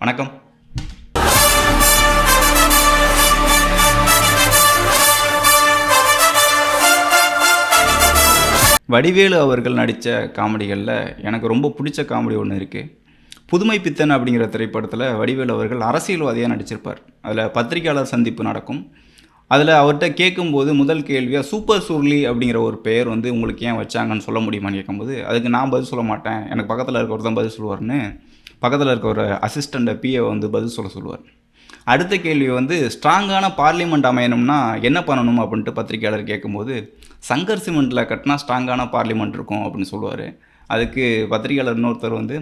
வணக்கம். வடிவேலு அவர்கள் நடித்த காமெடிகளில் எனக்கு ரொம்ப பிடிச்ச காமெடி ஒன்று இருக்குது புதுமை பித்தன் அப்படிங்கிற திரைப்படத்தில் வடிவேலு அவர்கள் அரசியல்வாதியாக நடிச்சிருப்பார். அதில் பத்திரிகையாளர் சந்திப்பு நடக்கும். அதில் அவர்கிட்ட கேட்கும்போது முதல் கேள்வியாக சூப்பர் சுருளி அப்படிங்கிற ஒரு பெயர் வந்து உங்களுக்கு ஏன் வச்சாங்கன்னு சொல்ல முடியுமான்னு கேட்கும்போது அதுக்கு நான் பதில் சொல்ல மாட்டேன். எனக்கு பக்கத்தில் இருக்கவர் தான் பதில் சொல்லுவார்னு பக்கத்தில் இருக்க ஒரு அசிஸ்டண்ட்டை பிஏ வந்து பதில் சொல்ல சொல்லுவார். அடுத்த கேள்வி வந்து ஸ்ட்ராங்கான பார்லிமெண்ட் அமையணும்னா என்ன பண்ணணும்? அப்படின்ட்டு பத்திரிக்கையாளர் கேட்கும்போது சங்கர் சிமெண்ட்டில் கட்டினா ஸ்ட்ராங்கான பார்லிமெண்ட் இருக்கும் அப்படின்னு சொல்லுவார். அதுக்கு பத்திரிக்கையாளர் இன்னொருத்தர் வந்து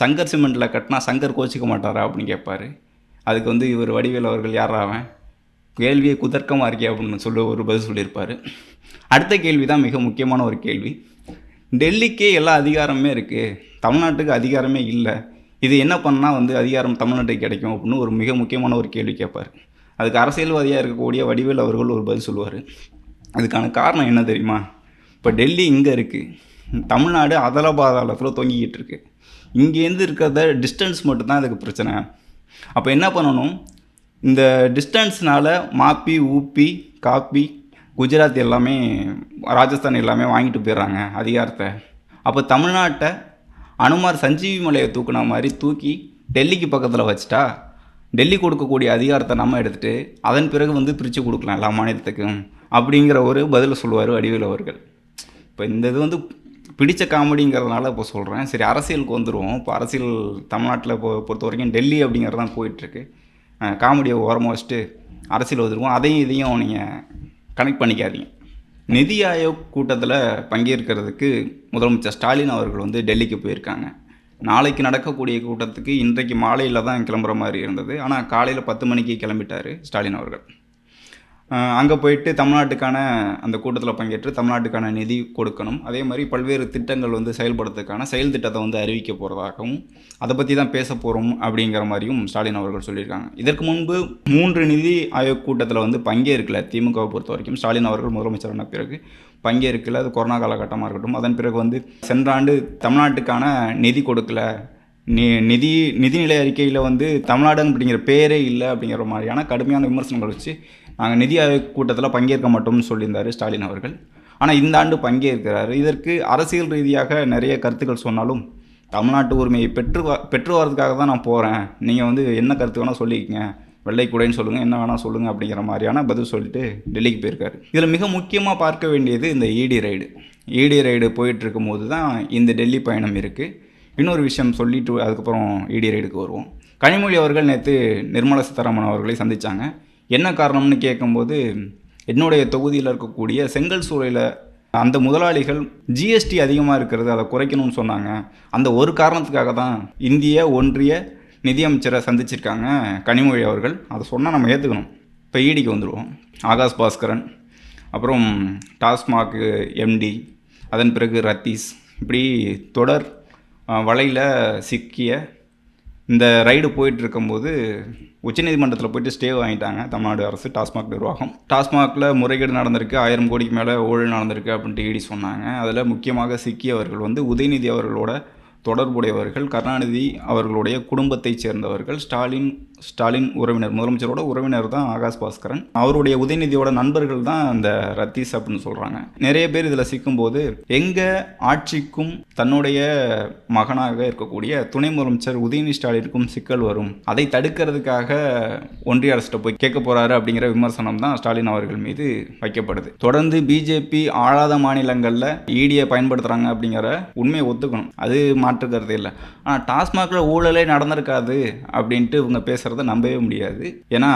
சங்கர் சிமெண்ட்டில் கட்டினா சங்கர் கோச்சிக்க மாட்டாரா? அப்படின்னு கேட்பார். அதுக்கு வந்து இவர் வடிவேல் அவர்கள் யாராவன் கேள்வியை குதர்க்கமாக இருக்கே அப்படின்னு சொல்ல ஒரு பதில் சொல்லியிருப்பார். அடுத்த கேள்வி தான் மிக முக்கியமான ஒரு கேள்வி. டெல்லிக்கே எல்லா அதிகாரமே இருக்குது தமிழ்நாட்டுக்கு அதிகாரமே இல்லை. இது என்ன பண்ணால் வந்து அதிகாரம் தமிழ்நாட்டுக்கு கிடைக்கும் அப்படின்னு ஒரு மிக முக்கியமான ஒரு கேள்வி கேட்பார். அதுக்கு அரசியல்வாதியாக இருக்கக்கூடிய வடிவேல் அவர்கள் ஒரு பதில் சொல்லுவார். அதுக்கான காரணம் என்ன தெரியுமா? இப்போ டெல்லி இங்கே இருக்குது தமிழ்நாடு அதல பாதாளத்தில் தொங்கிக்கிட்டு இருக்கு. இங்கேருந்து இருக்கிறத டிஸ்டன்ஸ் மட்டும்தான் அதுக்கு பிரச்சனை. அப்போ என்ன பண்ணணும்? இந்த டிஸ்டன்ஸ்னால் மாப்பி ஊப்பி காப்பி குஜராத் எல்லாமே ராஜஸ்தான் எல்லாமே வாங்கிட்டு போயிடுறாங்க அதிகாரத்தை. அப்போ தமிழ்நாட்டை அனுமார் சஞ்சீவி மலையை தூக்குன மாதிரி தூக்கி டெல்லிக்கு பக்கத்தில் வச்சுட்டா டெல்லி கொடுக்கக்கூடிய அதிகாரத்தை நம்ம எடுத்துகிட்டு அதன் பிறகு வந்து பிரித்து கொடுக்கலாம் எல்லா மாநிலத்துக்கும் அப்படிங்கிற ஒரு பதிலை சொல்லுவார் வடிவேல் அவர்கள். இப்போ இந்த இது வந்து பிடித்த காமெடிங்கிறதுனால இப்போ சொல்கிறேன் சரி அரசியலுக்கு வந்துடுவோம் இப்போ அரசியல் தமிழ்நாட்டில் இப்போ பொறுத்த வரைக்கும் டெல்லி அப்படிங்கிறது தான் போயிட்டுருக்கு. காமெடியை ஓரமாக வச்சுட்டு அரசியல் வந்துடுவோம் அதையும் இதையும் நீங்கள் கனெக்ட் பண்ணிக்காதீங்க. நிதி ஆயோக் கூட்டத்தில் பங்கேற்கிறதுக்கு முதலமைச்சர் ஸ்டாலின் அவர்கள் வந்து டெல்லிக்கு போயிருக்காங்க. நாளைக்கு நடக்கக்கூடிய கூட்டத்துக்கு இன்றைக்கு மாலையில் தான் கிளம்புற மாதிரி இருந்தது. ஆனால் காலையில் பத்து மணிக்கு கிளம்பிட்டார் ஸ்டாலின் அவர்கள். அங்கே போயிட்டு தமிழ்நாட்டுக்கான அந்த கூட்டத்தில் பங்கேற்று தமிழ்நாட்டுக்கான நிதி கொடுக்கணும். அதே மாதிரி பல்வேறு திட்டங்கள் வந்து செயல்படுறதுக்கான செயல் திட்டத்தை வந்து அறிவிக்க போகிறதாகவும் அதை பற்றி தான் பேச போகிறோம் அப்படிங்கிற மாதிரியும் ஸ்டாலின் அவர்கள் சொல்லியிருக்காங்க. இதற்கு முன்பு மூன்று நிதி ஆயோக் கூட்டத்தில் வந்து பங்கேற்கல திமுகவை பொறுத்த வரைக்கும். ஸ்டாலின் அவர்கள் முதலமைச்சரான பிறகு பங்கேற்கல. அது கொரோனா காலகட்டமாக இருக்கட்டும். அதன் பிறகு வந்து சென்ற ஆண்டு தமிழ்நாட்டுக்கான நிதி கொடுக்கல. நி நிதி நிதிநிலை அறிக்கையில் வந்து தமிழ்நாடு அப்படிங்கிற பேரே இல்லை அப்படிங்கிற மாதிரியான கடுமையான விமர்சனங்கள் வச்சு நாங்கள் நிதி ஆயோக் கூட்டத்தில் பங்கேற்க மாட்டோம்னு சொல்லியிருந்தார் ஸ்டாலின் அவர்கள். ஆனால் இந்த ஆண்டு பங்கேற்கிறார். இதற்கு அரசியல் ரீதியாக நிறைய கருத்துக்கள் சொன்னாலும் தமிழ்நாட்டு உரிமையை பெற்று வ பெற்று வரதுக்காக தான் நான் போகிறேன் நீங்கள் வந்து என்ன கருத்து வேணால் சொல்லிக்கங்க. வெள்ளை கூடைன்னு சொல்லுங்கள் என்ன வேணால் சொல்லுங்கள் அப்படிங்கிற மாதிரியான பதில் சொல்லிட்டு டெல்லிக்கு போயிருக்காரு. இதில் மிக முக்கியமாக பார்க்க வேண்டியது இந்த இடி ரைடு இடி ரைடு போயிட்டு இருக்கும்போது தான் இந்த டெல்லி பயணம் இருக்குது இன்னொரு விஷயம் சொல்லிட்டு அதுக்கப்புறம் இடி ரைடுக்கு வருவோம். கனிமொழி அவர்கள் நேற்று நிர்மலா சீதாராமன் அவர்களை சந்தித்தாங்க என்ன காரணம்னு கேட்கும்போது என்னுடைய தொகுதியில் இருக்கக்கூடிய செங்கல் சூழலில் அந்த முதலாளிகள் ஜிஎஸ்டி அதிகமாக இருக்கிறது அதை குறைக்கணும்னு சொன்னாங்க. அந்த ஒரு காரணத்துக்காக தான் இந்திய ஒன்றிய நிதியமைச்சரை சந்திச்சிருக்காங்க கனிமொழி அவர்கள். அதை சொன்னால் நம்ம ஏற்றுக்கணும் இப்போ ஈடிக்கு வந்துடுவோம் ஆகாஷ் பாஸ்கரன் அப்புறம் டாஸ்மாக் எம்டி அதன் பிறகு ரத்தீஸ் இப்படி தொடர் வலையில் சிக்கிய இந்த ரைடு போயிட்டு இருக்கும்போது உச்சநீதிமன்றத்தில் போயிட்டு ஸ்டே வாங்கிட்டாங்க. தமிழ்நாடு அரசு டாஸ்மாக் நிர்வாகம். டாஸ்மாகில் முறைகேடு நடந்திருக்கு. ஆயிரம் கோடிக்கு மேலே ஊழல் நடந்திருக்கு அப்படின்ட்டு ஈடி சொன்னாங்க. அதில் முக்கியமாக சிக்கியவர்கள் வந்து உதயநிதி அவர்களோட தொடர்புடையவர்கள் கருணாநிதி அவர்களுடைய குடும்பத்தைச் சேர்ந்தவர்கள் ஸ்டாலின் ஸ்டாலின் உறவினர் முதலமைச்சரோட உறவினர் தான் ஆகாஷ் பாஸ்கரன். அவருடைய உதயநிதியோட நண்பர்கள் தான் அந்த ரத்தீஸ் அப்படின்னு சொல்கிறாங்க நிறைய பேர் இதில் சிக்கும்போது எங்கள் ஆட்சிக்கும் தன்னுடைய மகனாக இருக்கக்கூடிய துணை முதலமைச்சர் உதயநிதி ஸ்டாலினுக்கும் சிக்கல் வரும். அதை தடுக்கிறதுக்காக ஒன்றிய அரசிட்ட போய் கேட்க போகிறாரு அப்படிங்கிற விமர்சனம் தான் ஸ்டாலின் அவர்கள் மீது வைக்கப்படுது. தொடர்ந்து பிஜேபி ஆளாத மாநிலங்களில் ஈடியை பயன்படுத்துகிறாங்க அப்படிங்கிற உண்மையை ஒத்துக்கணும். அது மாற்றுக்கிறது இல்லை. ஆனால் டாஸ்மாகில் ஊழலே நடந்திருக்காது அப்படின்ட்டு இவங்க பேசுகிறத நம்பவே முடியாது. ஏன்னா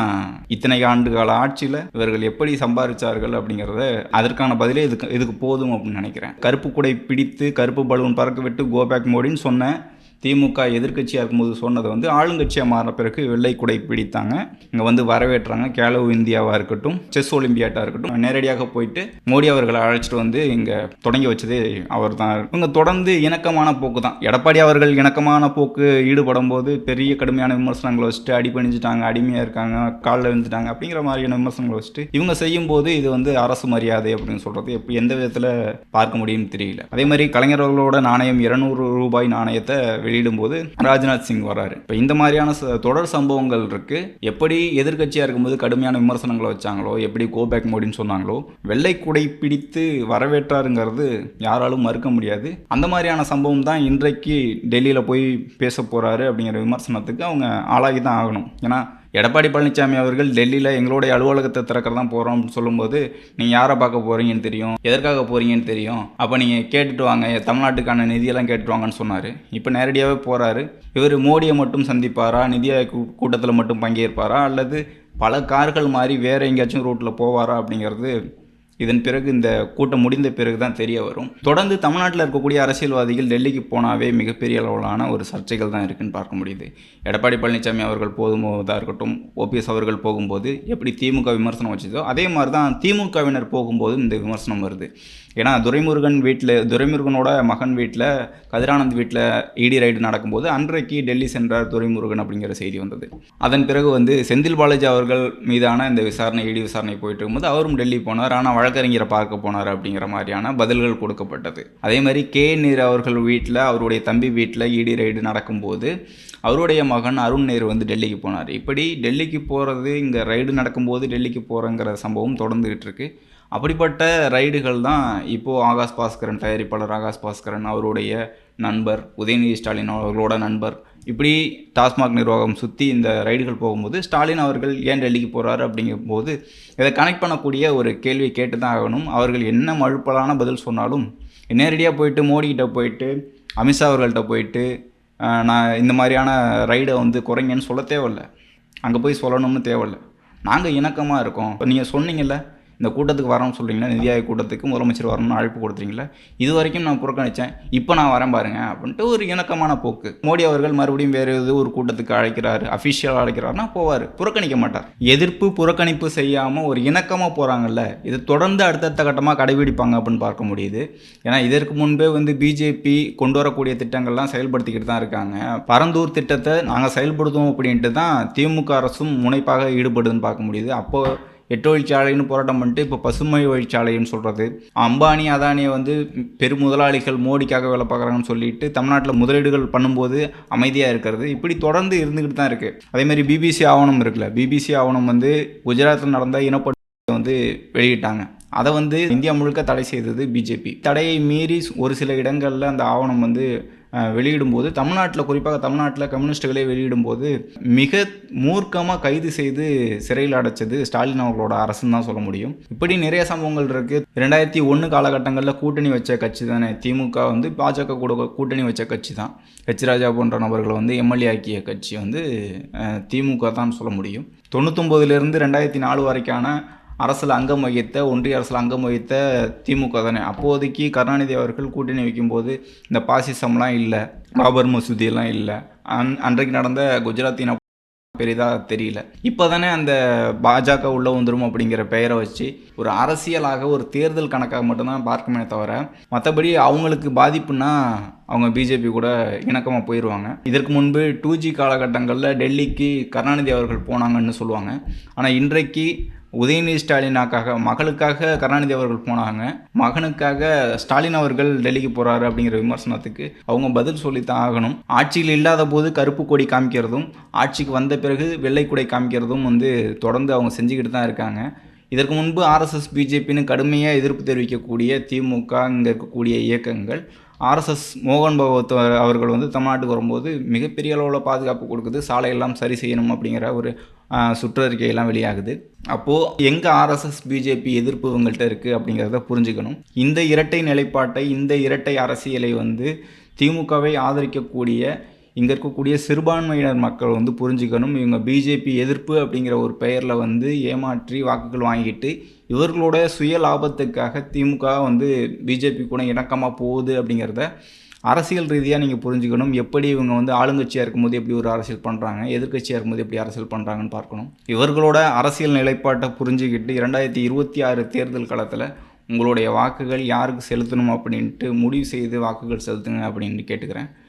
இத்தனை ஆண்டு கால ஆட்சியில் இவர்கள் எப்படி சம்பாதிச்சார்கள் அப்படிங்கிறத அதற்கான பதிலே இதுக்கு இதுக்கு போதும் அப்படின்னு நினைக்கிறேன். கருப்பு குடை பிடித்து கருப்பு பலூன் பறக்க விட்டு கோபேக் மோடின்னு சொன்ன திமுக எதிர்க்கட்சியாக இருக்கும்போது சொன்னதை வந்து ஆளுங்கட்சியாக மாறின பிறகு வெள்ளை குடை பிடித்தாங்க. இங்கே வந்து வரவேற்றாங்க. கேலோ இந்தியாவாக இருக்கட்டும் செஸ் ஒலிம்பியாட்டாக இருக்கட்டும். நேரடியாக போயிட்டு மோடி அவர்களை அழைச்சிட்டு வந்து இங்கே தொடங்கி வச்சதே அவர் தான் இவங்க தொடர்ந்து இணக்கமான போக்கு தான் எடப்பாடி அவர்கள் இணக்கமான போக்கு ஈடுபடும் போது பெரிய கடுமையான விமர்சனங்களை வச்சுட்டு அடி அடிமையாக இருக்காங்க காலில் விழுந்துட்டாங்க அப்படிங்கிற மாதிரியான விமர்சனங்களை வச்சுட்டு இவங்க செய்யும்போது இது வந்து அரசு மரியாதை அப்படின்னு சொல்கிறது எப்போ எந்த விதத்தில் பார்க்க முடியும்னு தெரியல. அதே மாதிரி கலைஞர்களோட நாணயம் இருநூறு ரூபாய் நாணயத்தை வெளி வெளியிடும்போது ராஜ்நாத் சிங் வராரு இப்போ இந்த மாதிரியான ச- தொடர் சம்பவங்கள் இருக்கு. எப்படி எதிர்க்கட்சியாக இருக்கும்போது கடுமையான விமர்சனங்களை வச்சாங்களோ எப்படி கோபேக் மோடின்னு சொன்னாங்களோ வெள்ளை குடை பிடித்து வரவேற்றாருங்கிறது யாராலும் மறுக்க முடியாது. அந்த மாதிரியான சம்பவம் தான் இன்றைக்கு டெல்லியில் போய் பேச போறாரு அப்படிங்கிற விமர்சனத்துக்கு அவங்க ஆளாகி தான் ஆகணும். ஏன்னா எடப்பாடி பழனிசாமி அவர்கள் டெல்லியில் எங்களுடைய அலுவலகத்தை திறக்கிறதா போகிறோம் அப்படின்னு சொல்லும்போது நீங்கள் யாரை பார்க்க போகிறீங்கன்னு தெரியும்? எதற்காக போகிறீங்கன்னு தெரியும்? அப்போ நீங்கள் கேட்டுட்டு வாங்க. தமிழ்நாட்டுக்கான நிதியெல்லாம் கேட்டுட்டு வாங்கன்னு சொன்னார். இப்போ நேரடியாகவே போகிறாரு இவர் மோடியை மட்டும் சந்திப்பாரா? நிதி கூட்டத்தில் மட்டும் பங்கேற்பாரா? அல்லது பல கார்கள் மாதிரி வேறு எங்கேயாச்சும் ரூட்டில் போவாரா? அப்படிங்கிறது இதன் பிறகு இந்த கூட்டம் முடிந்த பிறகு தான் தெரிய வரும். தொடர்ந்து தமிழ்நாட்டில் இருக்கக்கூடிய அரசியல்வாதிகள் டெல்லிக்கு போனாவே மிகப்பெரிய அளவிலான ஒரு சர்ச்சைகள் தான் இருக்குன்னு பார்க்க முடியுது. எடப்பாடி பழனிசாமி அவர்கள் போகும்போதாக இருக்கட்டும் ஓபிஎஸ் அவர்கள் போகும்போது எப்படி திமுக விமர்சனம் வச்சதோ அதே மாதிரி தான் திமுகவினர் போகும்போது இந்த விமர்சனம் வருது. ஏன்னா துரைமுருகன் வீட்டில் துரைமுருகனோட மகன் வீட்டில் கதிரானந்த் வீட்டில் இடி ரைடு நடக்கும்போது அன்றைக்கு டெல்லி சென்றார் துரைமுருகன் அப்படிங்கிற செய்தி வந்தது. அதன் பிறகு வந்து செந்தில் பாலாஜி அவர்கள் மீதான இந்த விசாரணை இடி விசாரணை போயிட்டு இருக்கும்போது அவரும் டெல்லி போனார். ஆனால் வழக்கறிஞரை பார்க்க போனார் அப்படிங்கிற மாதிரியான பதில்கள் கொடுக்கப்பட்டது. அதே மாதிரி கே நீர் அவர்கள் வீட்டில் அவருடைய தம்பி வீட்டில் இடி ரைடு நடக்கும்போது அவருடைய மகன் அருண் நேரு வந்து டெல்லிக்கு போனார். இப்படி டெல்லிக்கு போகிறது இங்கே ரைடு நடக்கும்போது டெல்லிக்கு போகிறங்கிற சம்பவம் தொடர்ந்துகிட்டு இருக்குது அப்படிப்பட்ட ரைடுகள் தான் இப்போது ஆகாஷ் பாஸ்கரன் தயாரிப்பாளர் ஆகாஷ் பாஸ்கரன் அவருடைய நண்பர் உதயநிதி ஸ்டாலின் அவர்களோட நண்பர். இப்படி டாஸ்மாக் நிர்வாகம் சுற்றி இந்த ரைடுகள் போகும்போது ஸ்டாலின் அவர்கள் ஏன் டெல்லிக்கு போகிறாரு அப்படிங்கும்போது இதை கனெக்ட் பண்ணக்கூடிய ஒரு கேள்வி கேட்டு தான் ஆகணும். அவர்கள் என்ன மழுப்பலான பதில் சொன்னாலும் நேரடியாக போயிட்டு மோடிக்கிட்ட போயிட்டு அமித்ஷா அவர்கள்ட்ட போயிட்டு நான் இந்த மாதிரியான ரைடை வந்து குறைங்கன்னு சொல்ல தேவையில்ல. அங்கே போய் சொல்லணும்னு தேவையில்ல. நாங்கள் இணக்கமாக இருக்கோம். இப்போ நீங்கள் சொன்னீங்கல்ல இந்த கூட்டத்துக்கு வரோம்னு சொல்கிறீங்களா நிதி ஆயோக் கூட்டத்துக்கு முதலமைச்சர் வரணும்னு அழைப்பு கொடுத்துறீங்களா இது வரைக்கும் நான் புறக்கணித்தேன் இப்போ நான் வரேன் பாருங்க அப்படின்ட்டு ஒரு இணக்கமான போக்கு. மோடி அவர்கள் மறுபடியும் வேறு எது ஒரு கூட்டத்துக்கு அழைக்கிறாரு அஃபிஷியலாக அழைக்கிறாருன்னா போவார். புறக்கணிக்க மாட்டார். எதிர்ப்பு புறக்கணிப்பு செய்யாமல் ஒரு இணக்கமாக போகிறாங்கல்ல இது தொடர்ந்து அடுத்தடுத்த கட்டமாக கடைபிடிப்பாங்க அப்படின்னு பார்க்க முடியுது. ஏன்னா இதற்கு முன்பே வந்து பிஜேபி கொண்டு வரக்கூடிய திட்டங்கள்லாம் செயல்படுத்திக்கிட்டு தான் இருக்காங்க. பரந்தூர் திட்டத்தை நாங்கள் செயல்படுத்துவோம் அப்படின்ட்டு தான் திமுக அரசும் முனைப்பாக ஈடுபடுதுன்னு பார்க்க முடியுது. அப்போது எட்டு வழிச்சாலைன்னு போராட்டம் பண்ணிட்டு இப்போ பசுமை வழிச்சாலைன்னு சொல்கிறது அம்பானி அதானியை வந்து பெரும் முதலாளிகள் மோடிக்காக வேலை பார்க்குறாங்கன்னு சொல்லிட்டு தமிழ்நாட்டில் முதலீடுகள் பண்ணும்போது அமைதியாக இருக்கிறது. இப்படி தொடர்ந்து இருந்துக்கிட்டு தான் இருக்குது அதேமாதிரி பிபிசி ஆவணம் இருக்குல்ல. பிபிசி ஆவணம் வந்து குஜராத்தில் நடந்த இனப்படுகொலை வந்து வெளியிட்டாங்க. அதை வந்து இந்தியா முழுக்க தடை செய்தது பிஜேபி தடையை மீறி ஒரு சில இடங்களில் அந்த ஆவணம் வந்து வெளியிடும்போது தமிழ்நாட்டில் குறிப்பாக தமிழ்நாட்டில் கம்யூனிஸ்டுகளே வெளியிடும்போது மிக மூர்க்கமாக கைது செய்து சிறையில் அடைச்சது ஸ்டாலின் அவர்களோட அரசுன்னு தான் சொல்ல முடியும். இப்படி நிறைய சம்பவங்கள் இருக்குது ரெண்டாயிரத்தி ஒன்று காலகட்டங்களில் கூட்டணி வச்ச கட்சி தானே. திமுக வந்து பாஜக கூட கூட்டணி வச்ச கட்சி தான். ஹெச் ராஜா போன்ற நபர்களை வந்து எம்எல்ஏ ஆக்கிய கட்சி வந்து திமுக தான் சொல்ல முடியும். தொண்ணூத்தொம்பதுலேருந்து ரெண்டாயிரத்தி நாலு வரைக்கான அரசில் அங்கம் வகித்த ஒன்றிய அரசில் அங்கம் வகித்த திமுக தானே. அப்போதைக்கு கருணாநிதி அவர்கள் கூட்டணி வைக்கும்போது இந்த பாசிசம்லாம் இல்லை பாபர் மசூதியெல்லாம் இல்லை. அன் அன்றைக்கு நடந்த குஜராத் பெரிதாக தெரியல. இப்போ தானே அந்த பாஜக உள்ள வந்துடும் அப்படிங்கிற பெயரை வச்சு ஒரு அரசியலாக ஒரு தேர்தல் கணக்காக மட்டும்தான் பார்க்கமே தவிர மற்றபடி அவங்களுக்கு பாதிப்புனா அவங்க பிஜேபி கூட இணக்கமாக போயிடுவாங்க இதற்கு முன்பு டூ ஜி காலகட்டங்களில் டெல்லிக்கு கருணாநிதி அவர்கள் போனாங்கன்னு சொல்லுவாங்க. ஆனால் இன்றைக்கு உதயநிதி ஸ்டாலினாக்காக மகளுக்காக கருணாநிதி அவர்கள் போனாங்க. மகனுக்காக ஸ்டாலின் அவர்கள் டெல்லிக்கு போறாரு அப்படிங்கிற விமர்சனத்துக்கு அவங்க பதில் சொல்லித்தான் ஆகணும். ஆட்சியில் இல்லாத போது கருப்பு கொடி காமிக்கிறதும் ஆட்சிக்கு வந்த பிறகு வெள்ளை கொடை காமிக்கிறதும் வந்து தொடர்ந்து அவங்க செஞ்சுக்கிட்டு தான் இருக்காங்க. இதற்கு முன்பு ஆர்எஸ்எஸ் பிஜேபின்னு கடுமையாக எதிர்ப்பு தெரிவிக்கக்கூடிய திமுக இங்கே இருக்கக்கூடிய இயக்கங்கள் ஆர்எஸ்எஸ் மோகன் பகவத் அவர்கள் வந்து தமிழ்நாட்டுக்கு வரும்போது மிகப்பெரிய அளவில் பாதுகாப்பு கொடுக்குது. சாலையெல்லாம் சரி செய்யணும் அப்படிங்கிற ஒரு சுற்றறிக்கையெல்லாம் வெளியாகுது. அப்போது எங்கே ஆர்எஸ்எஸ் பிஜேபி எதிர்ப்பு இவங்கள்ட்ட இருக்குது அப்படிங்கிறத புரிஞ்சுக்கணும். இந்த இரட்டை நிலைப்பாட்டை இந்த இரட்டை அரசியலை வந்து திமுகவை ஆதரிக்கக்கூடிய இங்கே இருக்கக்கூடிய சிறுபான்மையினர் மக்கள் வந்து புரிஞ்சுக்கணும். இவங்க பிஜேபி எதிர்ப்பு அப்படிங்கிற ஒரு பெயரில் வந்து ஏமாற்றி வாக்குகள் வாங்கிட்டு இவர்களோட சுய லாபத்துக்காக திமுக வந்து பிஜேபி கூட இணக்கமாக போகுது அப்படிங்கிறத அரசியல் ரீதியாக நீங்கள் புரிஞ்சுக்கணும். எப்படி இவங்க வந்து ஆளுங்கட்சியாக இருக்கும்போது எப்படி ஒரு அரசியல் பண்ணுறாங்க எதிர்க்கட்சியாக இருக்கும்போது எப்படி அரசியல் பண்ணுறாங்கன்னு பார்க்கணும். இவர்களோட அரசியல் நிலைப்பாட்டை புரிஞ்சுக்கிட்டு இரண்டாயிரத்தி இருபத்தி ஆறு தேர்தல் காலத்தில் உங்களுடைய வாக்குகள் யாருக்கு செலுத்தணும் அப்படின்ட்டு முடிவு செய்து வாக்குகள் செலுத்துங்க அப்படின்ட்டு கேட்டுக்கிறேன்.